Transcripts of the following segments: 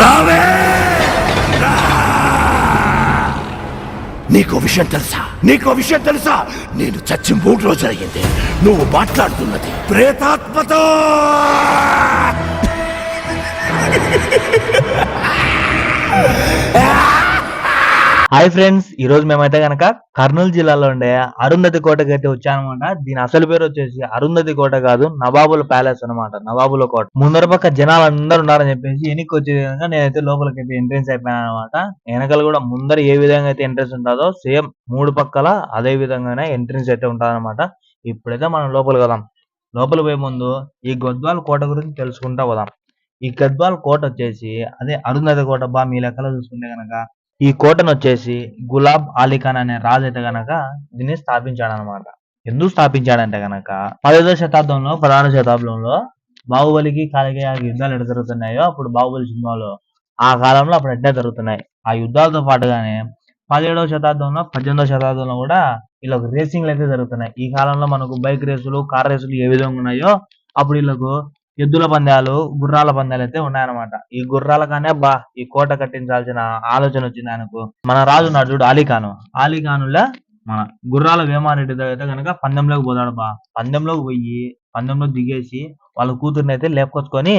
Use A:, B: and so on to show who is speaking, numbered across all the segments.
A: రావే! నీకో విషయం తెలుసా? నీకో విషయం తెలుసా? నేను చచ్చి మూడు జరిగింది నువ్వు మాట్లాడుతున్నది ప్రేతాత్మతో!
B: హాయ్ ఫ్రెండ్స్ ఈ రోజు మేమైతే గనక కర్నూలు జిల్లాలో ఉండే అరుంధతి కోటకి అయితే వచ్చానమాట దీని అసలు పేరు వచ్చేసి అరుంధతి కోట కాదు నవాబుల ప్యాలెస్ అన్నమాట. నవాబుల కోట. ముందర పక్క జనాలు అందరు ఉన్నారని చెప్పేసి వెనక్కి వచ్చే విధంగా నేనైతే లోపలికి అయితే ఎంట్రెన్స్ అయిపోయాను అనమాట వెనకాల కూడా ముందర ఏ విధంగా అయితే ఎంట్రెన్స్ ఉంటుందో సేమ్ మూడు పక్కల అదే విధంగానే ఎంట్రెన్స్ అయితే ఉంటుందన్నమాట. ఇప్పుడైతే మనం లోపలికి వదాం లోపల పోయే ముందు ఈ గద్వాల కోట గురించి తెలుసుకుంటా పోదాం. ఈ గద్వాల కోట వచ్చేసి అదే అరుంధతి కోట బా మీ లెక్కలో చూసుకుంటే గనక ఈ కోటను వచ్చేసి గులాబ్ అలీ ఖాన్ అనే రాజు అయితే గనక దీన్ని స్థాపించాడు అనమాట ఎందుకు స్థాపించాడంటే గనక పదహైదో శతాబ్దంలో పదహారో శతాబ్దంలో బాహుబలికి కాలికేయ యుద్ధాలు ఎట్లా జరుగుతున్నాయో అప్పుడు బాహుబలి సినిమాలో ఆ కాలంలో అప్పుడు ఎట్లా జరుగుతున్నాయి ఆ యుద్ధాలతో పాటుగానే పదిహేడవ శతాబ్దంలో పద్దెనిమిదవ శతాబ్దంలో కూడా ఇలా రేసింగ్లు అయితే జరుగుతున్నాయి. ఈ కాలంలో మనకు బైక్ రేసులు కార్ రేసులు ఏ విధంగా ఉన్నాయో అప్పుడు వీళ్ళకు ఎద్దుల పందాలు గుర్రాల పందాలు అయితే ఉన్నాయన్నమాట. ఈ గుర్రాలగానే బా ఈ కోట కట్టించాల్సిన ఆలోచన వచ్చింది ఆయనకు. మన రాజు ఉన్నాడు చూడు అలీఖాను అలీఖానుల మన గుర్రాల వేమారెడ్డి అయితే కనుక పందెంలోకి పోతాడు బా. పందెంలోకి పోయి పందెంలో దిగేసి వాళ్ళ కూతుర్ని అయితే లేపుకొచ్చుకొని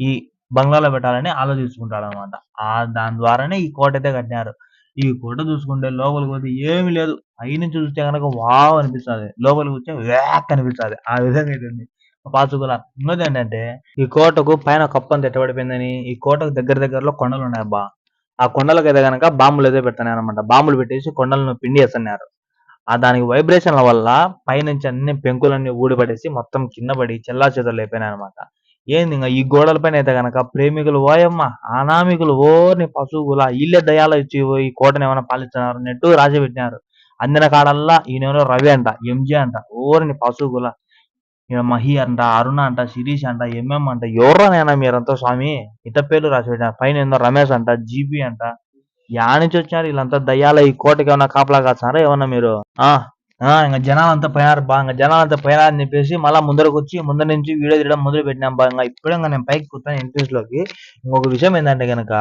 B: ఈ బంగ్లాలో పెట్టాలని ఆలోచించుకుంటాడు అనమాట ఆ దాని ద్వారానే ఈ కోట అయితే కట్టినారు. ఈ కోట చూసుకుంటే లోపలికి పోతే ఏమీ లేదు. పై నుంచి చూస్తే కనుక వావ్ అనిపిస్తుంది. లోపలికి వచ్చే వ్యాక్ అనిపిస్తుంది. ఆ విధంగా అయితే పాచుకుల ఉన్నది ఏంటంటే ఈ కోటకు పైన కప్పంత ఎట్టబడిపోయిందని ఈ కోటకు దగ్గర దగ్గరలో కొండలు ఉన్నాయి అబ్బా. ఆ కొండలకు అయితే గనక బాంబులు అయితే పెడుతున్నాయి అనమాట బాంబులు పెట్టేసి కొండలను పిండి వేస్తున్నారు. ఆ దానికి వైబ్రేషన్ల వల్ల పైనుంచి అన్ని పెంకులన్నీ ఊడిపడేసి మొత్తం కింద పడి చెల్లా చెదలు అయిపోయినాయి అనమాట ఏంది ఇంకా ఈ గోడల పైన అయితే గనక ప్రేమికులు ఓయమ్మ అనామికులు ఓర్ని పశువుల ఇల్లే దయాలు ఇచ్చి ఈ కోటను ఏమైనా పాలిస్తున్నారు నెట్టు రాసి పెట్టినారు. అందిన కాడల్లా ఈయన రవి అంట ఎంజే అంట ఓరిని పశువుల. ఈయన మహి అంట అరుణ అంట శిరీష్ అంట ఎంఎం అంట ఎవరోనైనా మీరంతా స్వామి? ఇత పేర్లు రాసి పైన ఏందో రమేష్ అంట జీపీ అంట. యా నుంచి వచ్చారు వీళ్ళంతా దయ్యాల ఈ కోటకి ఏమైనా కాపలా కాస్తారా ఏమన్నా మీరు? ఆ? ఆ ఇంకా జనాలంతా పోయినారు బా ఇంకా జనాలంతా పోయినారు అని చెప్పేసి మళ్ళీ ముందరకు వచ్చి ముందర నుంచి వీడియో తీయడం మొదలు పెట్టినాం బా. ఇంకా ఇప్పుడే ఇంకా నేను పైకి కూర్చొని ఎంట్రీస్లోకి లోకి ఇంకొక విషయం ఏంటంటే గనక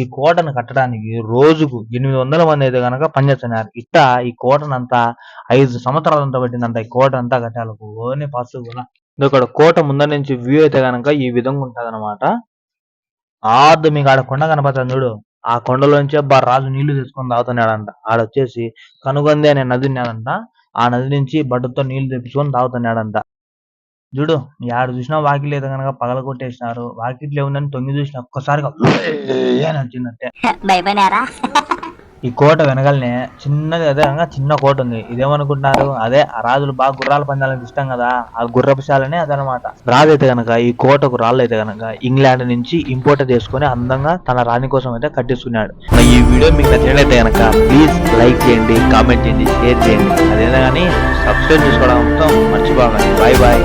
B: ఈ కోటను కట్టడానికి రోజుకు ఎనిమిది వందల మంది అయితే గనక పనిచేస్తున్నారు ఇట్ట ఈ కోటనంతా ఐదు సంవత్సరాలంతా పట్టిందంట. ఈ కోట అంతా కట్టాలకు ఓనే పసు కూడా ఇక్కడ కోట ముందర నుంచి వ్యూ అయితే కనుక ఈ విధంగా ఉంటుంది అనమాట ఆద్దు మీకు ఆడ కొండ కనపడుతుంది చూడు. ఆ కొండలోంచి అబ్బా రాజు నీళ్ళు తీసుకొని తాగుతున్నాడంట. ఆడ వచ్చేసి కనుగొంది అనే నది ఉన్నాడంట ఆ నది నుంచి బట్టతో నీళ్ళు తెప్పించుకొని తాగుతున్నాడంట. చూడు యాడ చూసినా వాకిలు అయితే కనుక పగల కొట్టేసినారు. వాకిట్లు ఏముందని తొంగి చూసిన ఒక్కసారిగా అని వచ్చిందంటే.
C: భయపడారా
B: ఈ కోట వెనకాలనే చిన్నది అదే చిన్న కోట ఉంది. ఇదేమనుకుంటున్నారు? అదే ఆ రాజులు బాగా గుర్రాల పందాలకు ఇష్టం కదా? ఆ గుర్రపుశాలనే అదనమాట. రాజు అయితే గనక ఈ కోటకు రాళ్ళు అయితే గనక ఇంగ్లాండ్ నుంచి ఇంపోర్ట్ చేసుకొని అందంగా తన రాణి కోసం అయితే కట్టించుకున్నాడు ఈ వీడియో మీకు నచ్చినట్లయితే గనక ప్లీజ్ లైక్ చేయండి కామెంట్ చేయండి షేర్ చేయండి. అదేనా కానీ సబ్స్క్రైబ్ చేసుకోవడం మొత్తం మర్చిపోకండి. Bye bye.